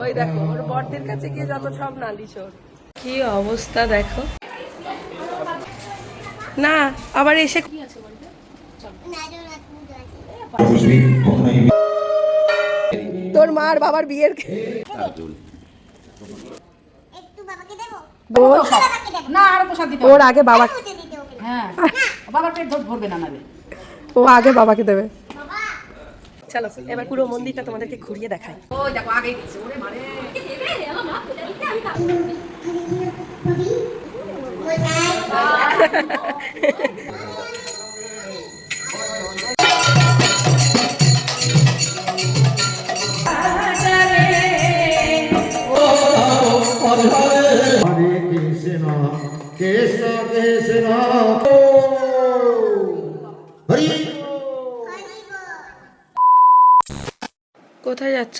ওই দেখো ওর বরদের কাছে গিয়ে যত সব নালিশ ওর কি অবস্থা দেখো। না আবার এসে তোর মার বাবার বিয়ের ওর আগে বাবা হ্যাঁ। বাবার পেট ভরবে না ও আগে বাবাকে দেবে। চলো এবার পুরো মন্দিরটা তোমাদেরকে ঘুরিয়ে দেখাই। ওই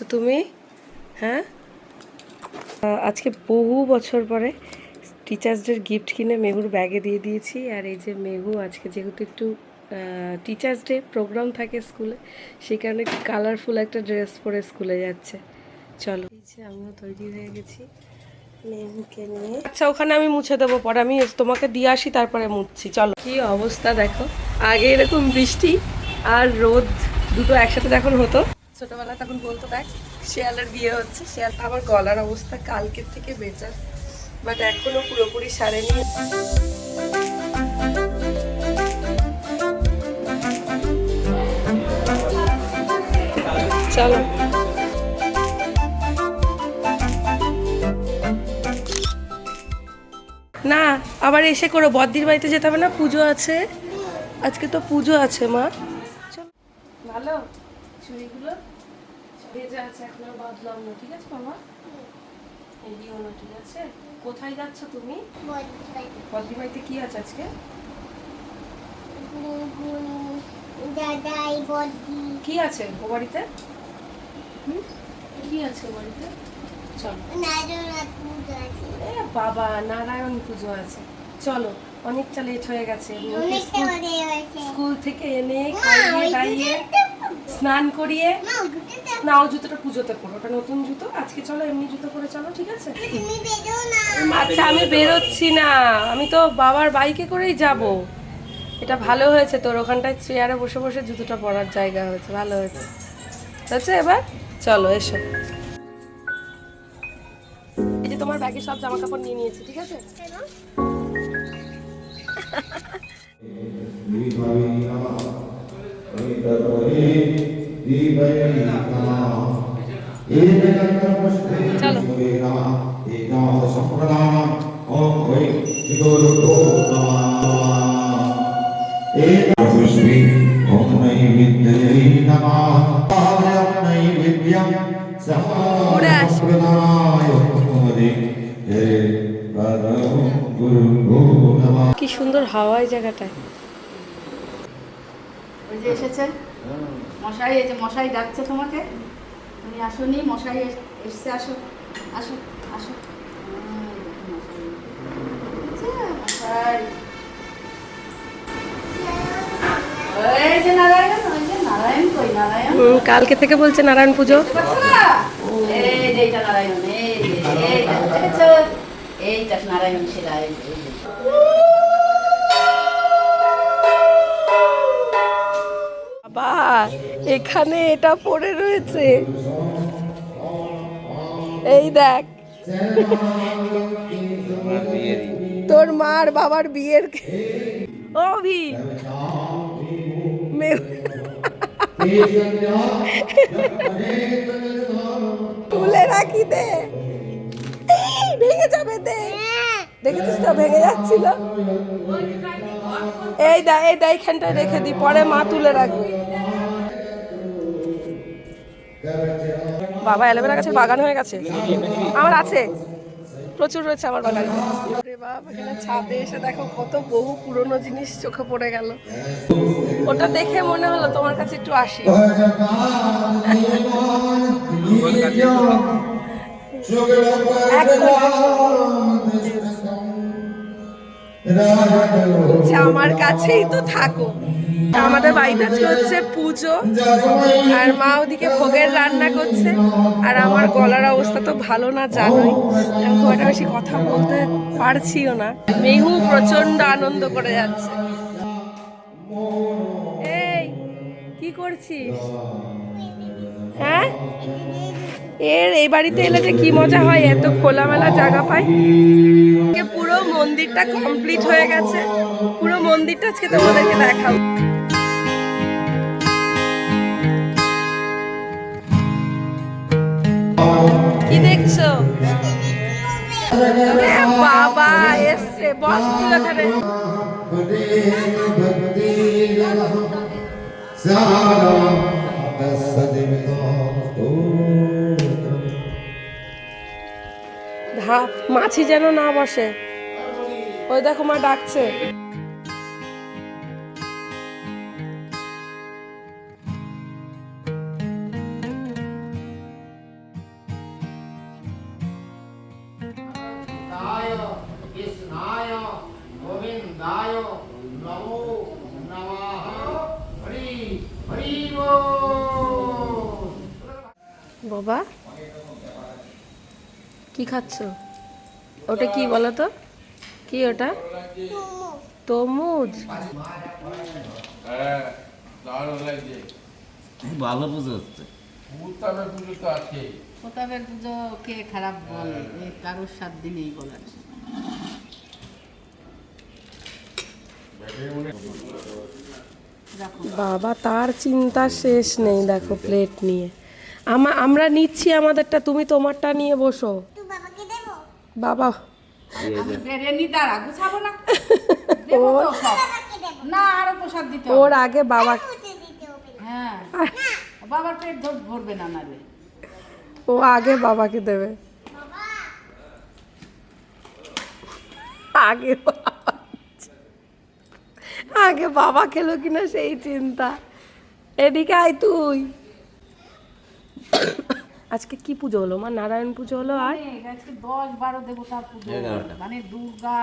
যাচ্ছ তুমি? হ্যাঁ? আজকে বহু বছর পরে টিচার্স ডের গিফট কিনে মেহুর ব্যাগে দিয়ে দিয়েছি। আর এই যে মেহু, আজকে যেহেতু একটু টিচার্স ডে প্রোগ্রাম থাকে স্কুলে সেই কারণে কালারফুল একটা ড্রেস পরে স্কুলে যাচ্ছে। চলো। যে আমিও তৈরি হয়ে গেছি মেহুকে নিয়ে। আচ্ছা ওখানে আমি মুছে দেবো, পরে আমি তোমাকে দিয়ে আসি, তারপরে মুছছি। চলো। কি অবস্থা দেখো? আগে এরকম বৃষ্টি আর রোদ দুটো একসাথে যখন হতো ছোটবেলায় তখন বলতো, দেখ, শিয়ালের বিয়ে হচ্ছে, শিয়াল আমার গলার অবস্থা কালকের থেকে বেটার বাট এখনও পুরোপুরি সারেনি। চলো। না, আবার এসে করো বদ্দির বাড়িতে যেতে হবে না, পুজো আছে। আজকে তো পুজো আছে, মা। ভালো? চুড়িগুলো? ভেজা আছে এখন বাদলাম না ঠিক আছে মামা? না ঠিক আছে? কোথায় যাচ্ছ তুমি? কি আছে আজকে? দাদাই কি আছে ও বাড়িতে? কি আছে ও বাড়িতে? চলো। বাবা নারায়ণ পুজো আছে। চলো অনেকটা লেট হয়ে গেছে। স্কুল- থেকে এনে খাইয়ে দাইয়ে স্নান করিয়ে না ও জুতোটা পুজোতে পরো। ওটা নতুন জুতো? আজকে চলো এমনি জুতো পরে চলো ঠিক আছে? তুমি বেরো না। আচ্ছা আমি বেরোচ্ছি না। আমি তো বাবার বাইকে করেই যাব। এটা ভালো হয়েছে তোর। ওখানটায় চেয়ারে বসে বসে জুতোটা পরার জায়গা হয়েছে। ভালো হয়েছে। হয়েছে এবার চলো এসো। এই যে তোমার ব্যাগে সব জামা কাপড় নিয়ে নিয়েছি ঠিক আছে? কি সুন্দর হাওয়া এই জায়গাটায়। যে এসেছে মশাই এই যে মশাই ডাকছে তোমাকে। তুমি আসোনি মশাই এস- এসছে আসো আসো আসো। মশাই। যে নারায়ণ ওই যে নারায়ণ কই? নারায়ণ? কালকে থেকে বলছে নারায়ণ পুজো। এইটা নারায়ণ এই যে এইটা এইটা নারায়ণ শিলা বাবা, এখানে এটা পড়ে রয়েছে। এই দেখ। তোর মার বাবার বিয়ের অভি। তুলে রাখি দে। ভেঙে যাবে দে। দেখেছিস তো, ভেঙে যাচ্ছিল। এই দা এই দা, এইখানটায় রেখে দি, পরে মা তুলে রাখবে। বাবা, অ্যালোভেরা গাছের বাগান হয়ে গেছে। আমার আছে। প্রচুর রয়েছে আমার বাগানে। ছাদে এসে দেখো কত বহু পুরনো জিনিস চোখে পড়ে গেল। ওটা দেখে মনে হলো তোমার কাছে একটু আসি। মিনিট। আমার কাছেই তো থাকো আমাদের বাড়িতে আজকে হচ্ছে পুজো, আর মা ওদিকে ভোগের রান্না করছে, আর আমার গলার অবস্থা তো ভালো না জানোই। খুব একটা বেশি কথা বলতে পারছিও না। মেহু প্রচণ্ড আনন্দ করে যাচ্ছে। এই, কি করছিস? হ্যাঁ? এর এই বাড়িতে এলে যে কি মজা হয়, এত খোলামেলা জায়গা পায়। পুরো মন্দিরটা কমপ্লিট হয়ে গেছে। পুরো মন্দিরটা আজকে তোমাদেরকে দেখাবো। কি দেখছ? বাবা, এসছে, বস তুলে ধরে। মাছি যেন না বসে। ওই দেখো মা ডাকছে। কি খাচ্ছ? ওটা কি বলো তো? কি ওটা? তরমুজ। ভালো পুজো হচ্ছে। প্রতাপের পুজো কে খারাপ বলে? কারোর সাত দিনেই বলার বাবা তার চিন্তা শেষ নেই দেখো প্লেট নিয়ে। আমরা নিচ্ছি আমাদেরটা তুমি তোমারটা নিয়ে বসো। বাবা। ওর আগে বাবা খুঁজে দিতে হবে। হ্যাঁ। বাবার পেট ভরবে না নালে। ও আগে বাবাকে দেবে। আগে বাবা। আগে বাবা খেলো কিনা সেই চিন্তা। এদিকে আয় তুই। আজকে কি পুজো হলো? মা নারায়ণ পুজো হলো আর? আজকে দশ বারো দেবতার পুজো মানে দুর্গা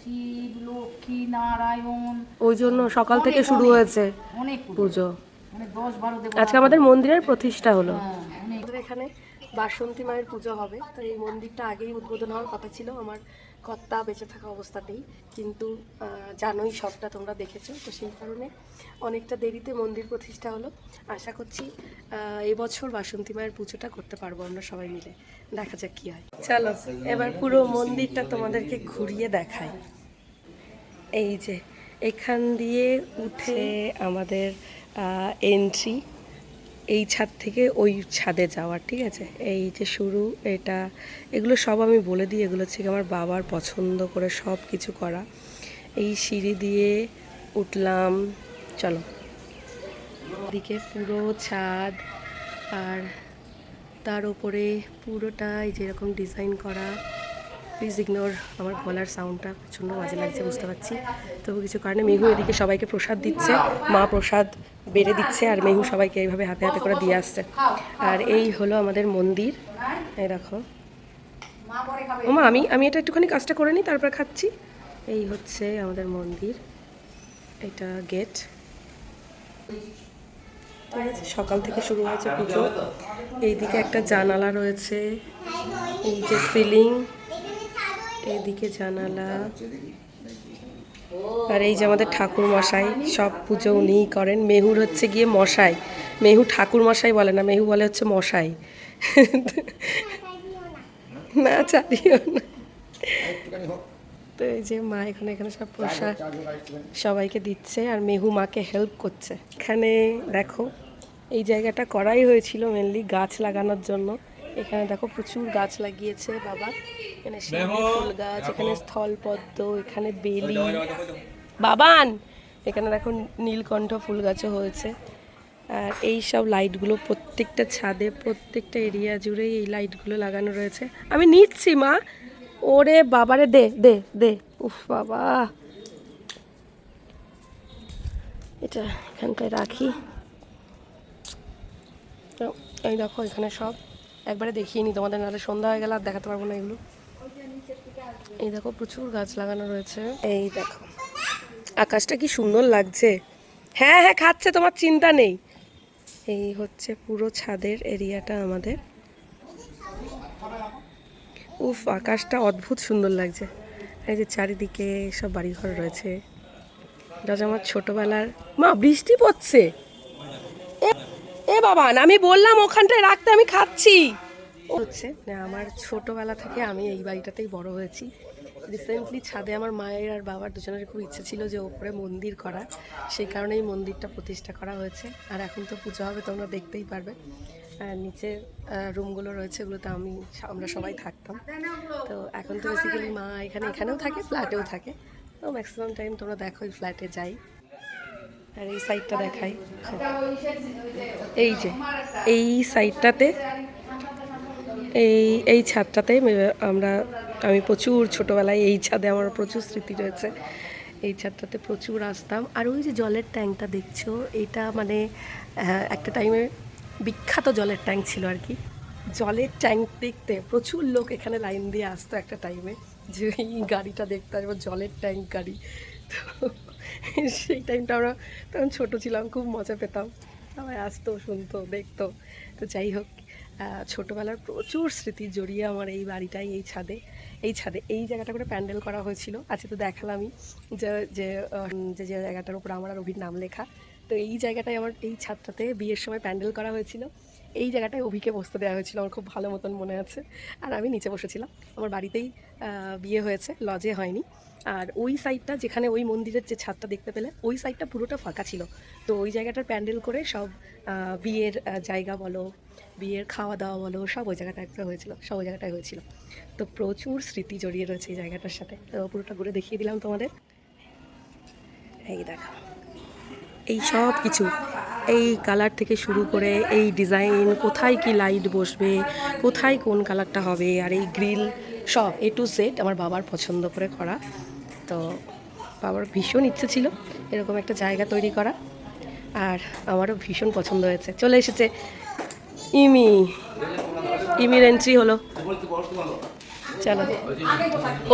শিব লক্ষ্মী নারায়ণ ওই জন্য সকাল থেকে শুরু হয়েছে অনেক পুজো। মানে দশ বারো দেবতা আজকে আমাদের মন্দিরের প্রতিষ্ঠা হলো। হ্যাঁ, আমাদের এখানে বাসন্তী মায়ের পুজো হবে। তো এই মন্দিরটা আগেই উদ্বোধন হওয়ার কথা ছিল। আমার কর্তা বেঁচে থাকা অবস্থাতেই। কিন্তু জানোই সবটা তোমরা দেখেছ, তো সেই কারণে অনেকটা দেরিতে মন্দির প্রতিষ্ঠা হলো। আশা করছি এবছর বাসন্তী মায়ের পুজোটা করতে পারব আমরা সবাই মিলে। দেখা যাক কি হয়। চলো, এবার পুরো মন্দিরটা তোমাদেরকে ঘুরিয়ে দেখাই। এই যে, এখান দিয়ে উঠে আমাদের এন্ট্রি এই ছাদ থেকে ওই ছাদে যাওয়ার ঠিক আছে? এই যে শুরু, এটা, এগুলো সব আমি বলে দিই। এগুলো হচ্ছে আমার বাবার পছন্দ করে সব কিছু করা। এই সিঁড়ি দিয়ে উঠলাম, চলো। দিকে পুরো ছাদ আর তার উপরে পুরোটাই যেরকম ডিজাইন করা। প্লিজ ইগনোর আমার গলার সাউন্ডটা প্রচণ্ড বাজে লাগছে, বুঝতে পারছি। তবু কিছু কারণে মেহু এদিকে সবাইকে প্রসাদ দিচ্ছে, মা প্রসাদ বেড়ে দিচ্ছে, আর মেহু সবাইকে এইভাবে হাতে হাতে করে দিয়ে আসছে। আর এই হলো আমাদের মন্দির। এই দেখো। ওমা আমি আমি এটা একটুখানি কাজটা করে নিই, তারপর খাচ্ছি। এই হচ্ছে আমাদের মন্দির। এটা গেট সকাল থেকে শুরু হয়েছে পুজো। এইদিকে একটা জানালা রয়েছে। এই যে সিলিং এইদিকে জানালা। আর এই যে আমাদের ঠাকুর মশাই সব পুজো উনিই করেন। মেহুর হচ্ছে গিয়ে মশাই। মেহু ঠাকুর মশাই বলে না, মেহু বলে হচ্ছে মশাই। না, চালিও না। তো এই যে মা এখানে এখানে সব প্রসাদ সবাইকে দিচ্ছে আর মেহু মাকে হেল্প করছে। এখানে দেখো, এই জায়গাটা করাই হয়েছিল মেনলি গাছ লাগানোর জন্য। এখানে দেখো প্রচুর গাছ লাগিয়েছে বাবা। এখানে ফুল গাছ এখানে স্থলপদ্ম এখানে বেলি। বাবান! এখানে দেখো নীলকণ্ঠ ফুল গাছও হয়েছে। আর এই সব লাইটগুলো প্রত্যেকটা ছাদে প্রত্যেকটা এরিয়া জুড়েই এই লাইটগুলো লাগানো রয়েছে। আমি নিচ্ছি মা। ওরে বাবারে দে দে দে। উফ বাবা। এটা এখানটায় রাখি। এই দেখো এখানে সব। একবারে দেখিয়ে নি তোমাদের, নাহলে সন্ধ্যা হয়ে গেলে আর দেখাতে পারব না এগুলো। এই দেখো, প্রচুর গাছ লাগানো রয়েছে। এই দেখো, আকাশটা কি সুন্দর লাগছে। হ্যাঁ হ্যাঁ খাচ্ছে, তোমার চিন্তা নেই। এই হচ্ছে পুরো ছাদের এরিয়াটা আমাদের। উফ, আকাশটা অদ্ভুত সুন্দর লাগছে। এই যে চারিদিকে সব বাড়িঘর রয়েছে। এটা আমার ছোটবেলার মা, বৃষ্টি পড়ছে। এ- বাবা, আমি বললাম ওখানটায় রাখতে আমি খাচ্ছি। হচ্ছে, না, আমার ছোটবেলা থেকে আমি এই বাড়িটাতেই বড় হয়েছি। রিসেন্টলি ছাদে আমার মায়ের আর বাবার দুজনের খুব ইচ্ছে ছিল যে ওপরে মন্দির করা। সেই কারণেই মন্দিরটা প্রতিষ্ঠা করা হয়েছে। আর এখন তো পুজো হবে, তোমরা দেখতেই পারবে। নিচে রুমগুলো রয়েছে ওগুলোতে আমি আমরা সবাই থাকতাম। তো এখন তো বেসিক্যালি মা এখানে, এখানেও থাকে ফ্ল্যাটেও থাকে। তো ম্যাক্সিমাম টাইম তোমরা দেখো, এই ফ্ল্যাটে যাই। আর এই সাইডটা দেখাই। এই যে, এই সাইডটাতে এই এই ছাদটাতে আমরা, আমি প্রচুর ছোটোবেলায় এই ছাদে আমার প্রচুর স্মৃতি রয়েছে। এই ছাদটাতে প্রচুর আসতাম। আর ওই যে জলের ট্যাঙ্কটা দেখছ, এটা মানে একটা টাইমে বিখ্যাত জলের ট্যাঙ্ক ছিল আর কি। জলের ট্যাঙ্ক দেখতে প্রচুর লোক এখানে লাইন দিয়ে আসতো একটা টাইমে যে এই গাড়িটা দেখতে আসব, জলের ট্যাঙ্ক গাড়ি। তো সেই টাইমটা আমরা তখন ছোটো ছিলাম, খুব মজা পেতাম। সবাই আসতো, শুনতো, দেখতো। তো যাই হোক ছোটোবেলার প্রচুর স্মৃতি জড়িয়ে আমার এই বাড়িটাই, এই ছাদে এই ছাদে, এই জায়গাটা করে প্যান্ডেল করা হয়েছিল। আজকে তো দেখালামই যে যে যে যে জায়গাটার উপর আমার আর অভির নাম লেখা। তো এই জায়গাটায় আমার, এই ছাদটাতে বিয়ের সময় প্যান্ডেল করা হয়েছিল। এই জায়গাটায় অভিকে বসতে দেওয়া হয়েছিল, আমার খুব ভালো মতন মনে আছে। আর আমি নিচে বসেছিলাম। আমার বাড়িতেই বিয়ে হয়েছে, লজে হয়নি। আর ওই সাইডটা যেখানে ওই মন্দিরের যে ছাদটা দেখতে পেলে, ওই সাইডটা পুরোটা ফাঁকা ছিল। তো ওই জায়গাটার প্যান্ডেল করে সব বিয়ের জায়গা বলো, বিয়ের খাওয়া দাওয়া বলো, সব ওই জায়গাটা একটা হয়েছিল, সব ওই জায়গাটায় হয়েছিল। তো প্রচুর স্মৃতি জড়িয়ে রয়েছে এই জায়গাটার সাথে। তো পুরোটা ঘুরে দেখিয়ে দিলাম তোমাদের। এই দেখো, এই সব কিছু, এই কালার থেকে শুরু করে এই ডিজাইন কোথায় কি লাইট বসবে, কোথায় কোন কালারটা হবে, আর এই গ্রিল সব এ টু সেট আমার বাবার পছন্দ করে করা। তো বাবার ভীষণ ইচ্ছে ছিল এরকম একটা জায়গা তৈরি করা। আর আমারও ভীষণ পছন্দ হয়েছে। চলে এসেছে ইমি। ইমির এন্ট্রি হলো। চলো।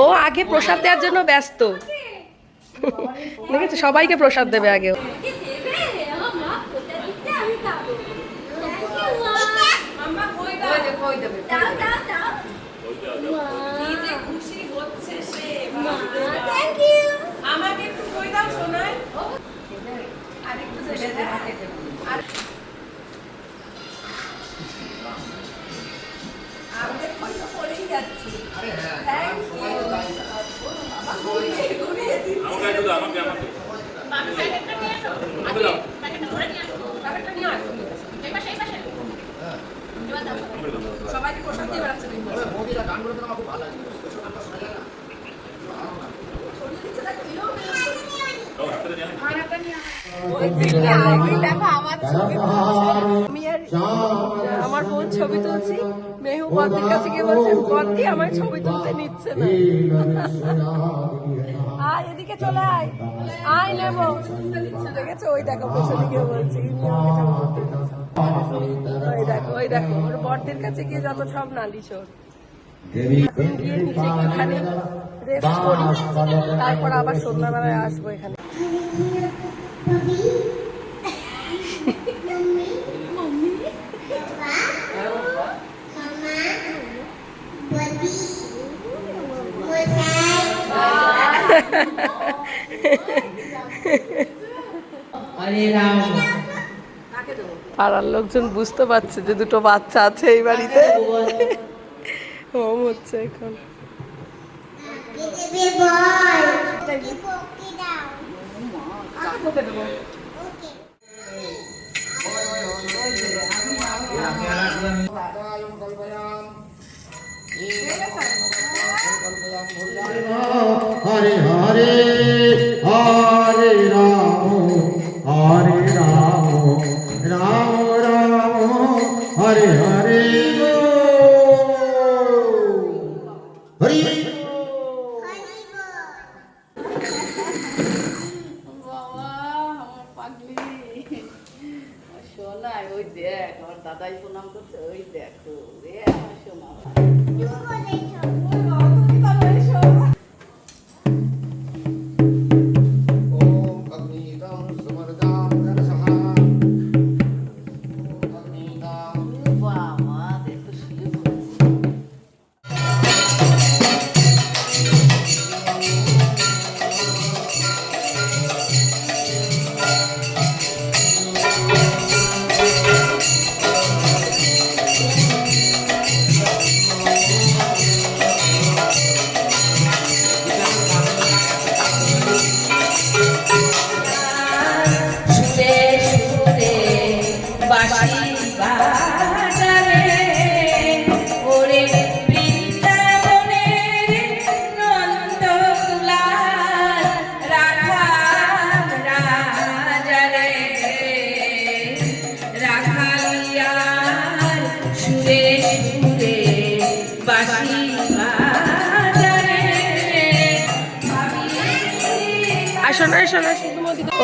ও আগে প্রসাদ দেওয়ার জন্য ব্যস্ত। দেখেছ? সবাইকে প্রসাদ দেবে আগে desde বদ্দির কাছে গিয়ে বলছে বদ্দি আমার ছবি তুলতে নিচ্ছে না। ওই দেখো, পেছনে গিয়ে। ওই দেখো, ওই কাছে গিয়ে যত সব নালিশ ওর। রেস্ট করি। তারপর আবার সন্ধ্যাবেলায় আসব এখানে। পাড়ার লোকজন বুঝতে পারছে যে দুটো বাচ্চা আছে এই বাড়িতে। হোম হচ্ছে এখন। দেবে হরে হরে হরে রাম হরে রাম রাম রাম হরে হরে। হরি ওই দেখ আমার দাদাই প্রণাম করছে ওই দেখো রে আমার সোনা।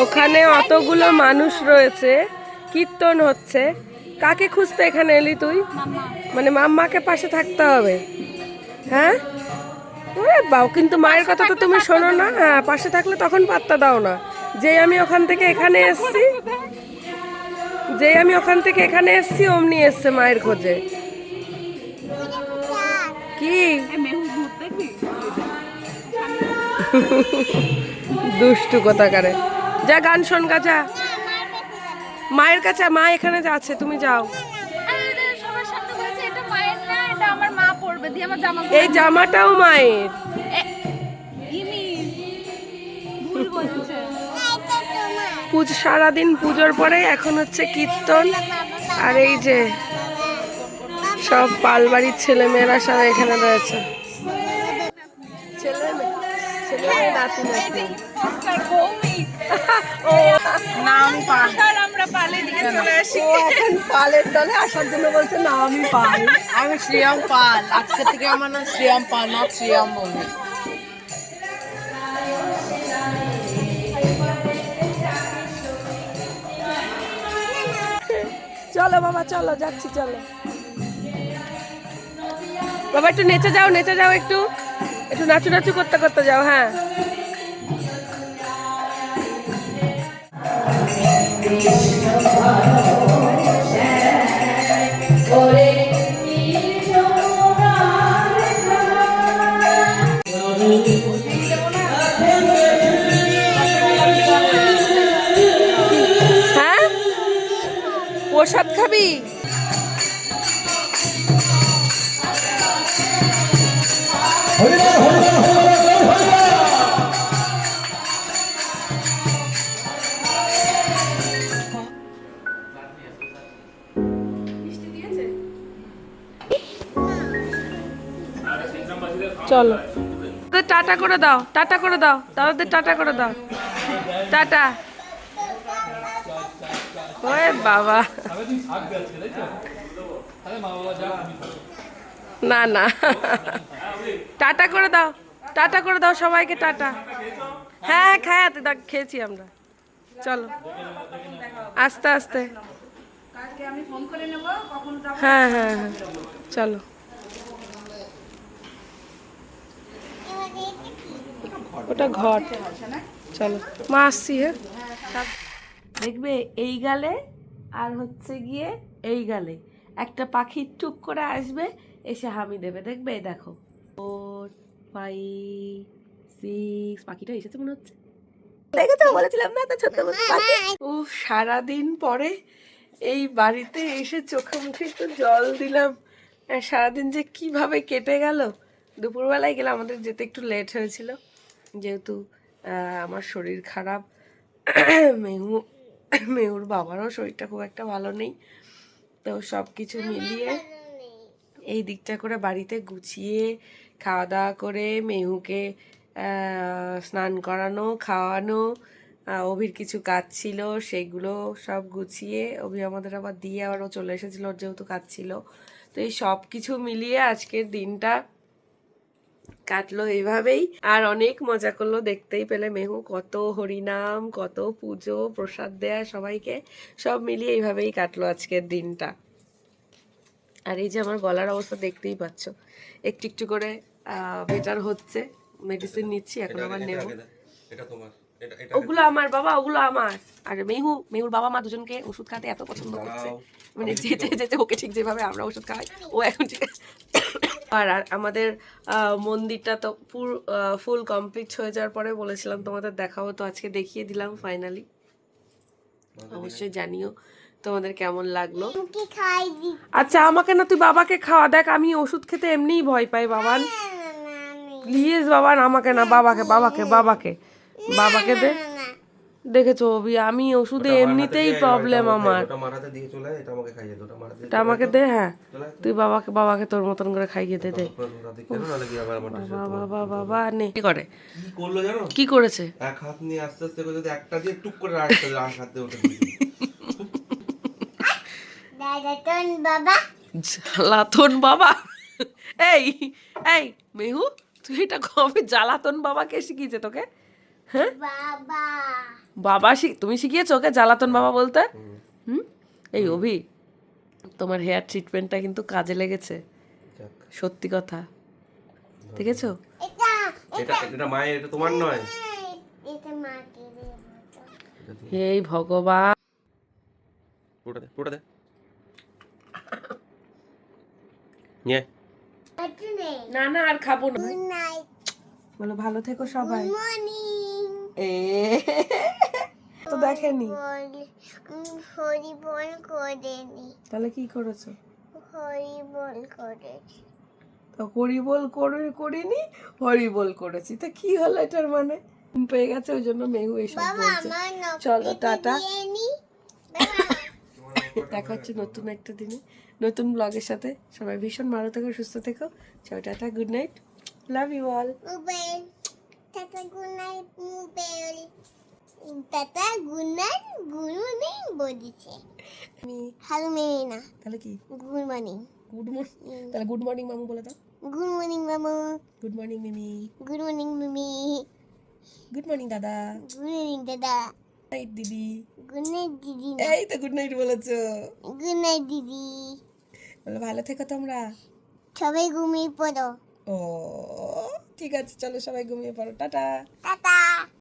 ওখানে অতগুলো মানুষ রয়েছে কীর্তন হচ্ছে। কাকে খুঁজতে এখানে এলি তুই? মানে মাম্মাকে পাশে থাকতে হবে। হ্যাঁ? ওরে বাও কিন্তু মায়ের কথা তো তুমি শোনো না। হ্যাঁ পাশে থাকলে তখন পাত্তা দাও না। যে আমি ওখান থেকে এখানে এসছি যে আমি ওখান থেকে এখানে এসছি অমনি এসছে মায়ের খোঁজে। কি? দুষ্টু কোথাকারে। যা গান শোন গা, যা। মায়ের কাছে, মা এখানে আছে, তুমি যাও। এই জামাটাও মায়ের। পুজো, সারাদিন পুজোর পরে এখন হচ্ছে কীর্তন, আর এই যে সব পালবাড়ির ছেলেমেয়েরা সব এখানে রয়েছে। নাম পাল আমরা পালে দিকে চলে আসি। এখন পালের দলে আসার জন্য বলছে না আমি পাল আমি শ্রিয়াম পাল। আজকে থেকে আমার নাম শ্রিয়াম পাল নট শ্রিয়াম মল্লিক চলো বাবা চলো যাচ্ছি চলো। বাবা একটু নেচে যাও নেচে যাও একটু। একটু নাচু নাচু করতে করতে যাও হ্যাঁ। হ্যাঁ? প্রসাদ খাবি? চলো। টাটা করে দাও, টাটা করে দাও দাদাদের টাটা করে দাও। টাটা। ওরে বাবা। না না। টাটা করে দাও, টাটা করে দাও সবাইকে, টাটা। হ্যাঁ হ্যাঁ খায়াতে দেখ, খেয়েছি আমরা। চলো। আস্তে আস্তে। হ্যাঁ হ্যাঁ হ্যাঁ। চলো। ওটা ঘর। চলো, মা আসছি হ্যাঁ? দেখবে এই গালে আর হচ্ছে গিয়ে এই গালে। একটা পাখি টুক করে আসবে, এসে হামি দেবে। দেখবে? দেখো। ফোর ফাইভ সিক্স পাখিটা এসেছে মনে হচ্ছে। দেখেছ? বলেছিলাম না তো ছোট্ট সারাদিন পরে এই বাড়িতে এসে চোখে মুখে একটু জল দিলাম। সারাদিন যে কীভাবে কেটে গেল দুপুরবেলায় গেলে আমাদের যেতে একটু লেট হয়েছিল। যেহেতু আমার শরীর খারাপ, মেহু, মেহুর বাবারও শরীরটা খুব একটা ভালো নেই। তো সব কিছু মিলিয়ে এই দিকটা করে বাড়িতে গুছিয়ে খাওয়া দাওয়া করে মেহুকে স্নান করানো, খাওয়ানো অভির কিছু কাজ ছিল, সেগুলো সব গুছিয়ে অভি আমাদের আবার দিয়ে আবারও চলে এসেছিল, ওর যেহেতু কাজ ছিল। তো এই সব কিছু মিলিয়ে আজকের দিনটা কাটলো এইভাবেই। আর অনেক মজা করল দেখতেই পেলে মেহু। কত হরিনাম কত পুজো প্রসাদ দেয়া সবাইকে। সব মিলিয়ে এইভাবেই কাটলো আজকের দিনটা। আর এই যে আমার গলার অবস্থা দেখতেই পাচ্ছ। একটু একটু করে বেটার হচ্ছে। মেডিসিন নিচ্ছি এখন আবার নেব। ওগুলো আমার বাবা ওগুলো আমার। আর মেহু মেহুর বাবা মা দুজনকে ওষুধ খাতে এত পছন্দ করছে। মানে যে যে যে যে ওকে ঠিক যেভাবে আমরা ওষুধ খাই ও এখন ঠিক আর আর আমাদের মন্দিরটা তো পুর ফুল কমপ্লিট হয়ে যাওয়ার পরে বলেছিলাম তোমাদের দেখাবো তো আজকে দেখিয়ে দিলাম ফাইনালি অবশ্যই জানিও তোমাদের কেমন লাগল আচ্ছা আমাকে না তুই বাবাকে খাওয়া দেখ আমি ওষুধ খেতে এমনিই ভয় পাই বাবান প্লিজ বাবান আমাকে না বাবাকে বাবাকে বাবাকে বাবাকে দে দেখেছ অভি? আমি ওষুধে এমনিতেই প্রবলেম আমার। এটা আমাকে দে ওটা মারাতে এটা আমাকে দে হ্যাঁ। তুই বাবাকে বাবাকে তোর মতন করে খাইয়ে দে দে। বাবা বাবা বাবা নে। কি করে? কি করল জানো? কি করেছে? এক হাত নিয়ে আস্তে আস্তে করে যদি একটা দিয়ে টুক করে রাখতে আর হাত তোন বাবা। জ্বালাতন বাবা। এই এই মেহু তুই এটা কবে জ্বালাতন বাবাকে শিখিয়েছে তোকে? হ্যাঁ? বাবা। বাবা শি তুমি শিখিয়েছো ওকে? জ্বালাতন বাবা বলতে? হুম? এই অভি তোমার হেয়ার ট্রিটমেন্টটা কিন্তু কাজে লেগেছে। সত্যি কথা। দেখেছ? এটা এটা এটা। মায়ের এটা তোমার নয়? এটা এই ভগবান। পুরোটা দে পুরোটা দে। না। না আর খাব না। বলো ভালো থেকো সবাই। এ তো দেখেনি? হরি বল করেনি। তাহলে কি করেছ? হরি বল করেছি। তো হরি বল করে করিনি হরি বল করেছি। তা কি হলো এটার মানে? পেয়ে গেছে ওই জন্য মেহু এইসব বাবা বলছে চলো টাটা। নি। দেখা হচ্ছে নতুন একটা দিনে নতুন ব্লগের সাথে। সবাই ভীষণ ভালো থেকো সুস্থ থেকো। চলো tata good night. Love you all. Tata good night mobile tata good morning বলেছে হ্যালো মেরিনা তাহলে কি গুড মর্নিং গুড মর্নিং তাহলে গুড মর্নিং মামু বলে দাও গুড মর্নিং মামু good morning Mimi good morning Mimi good morning দাদা good morning দাদা নাইট দিদি গুড নাইট দিদি এই তো গুড নাইট বলেছ গুড নাইট দিদি বলো ভালো থেকো তোমরা সবাই ঘুমিয়ে পড়ো ও ঠিক আছে চলো সবাই ঘুমিয়ে পড়ো। টাটা। টাটা।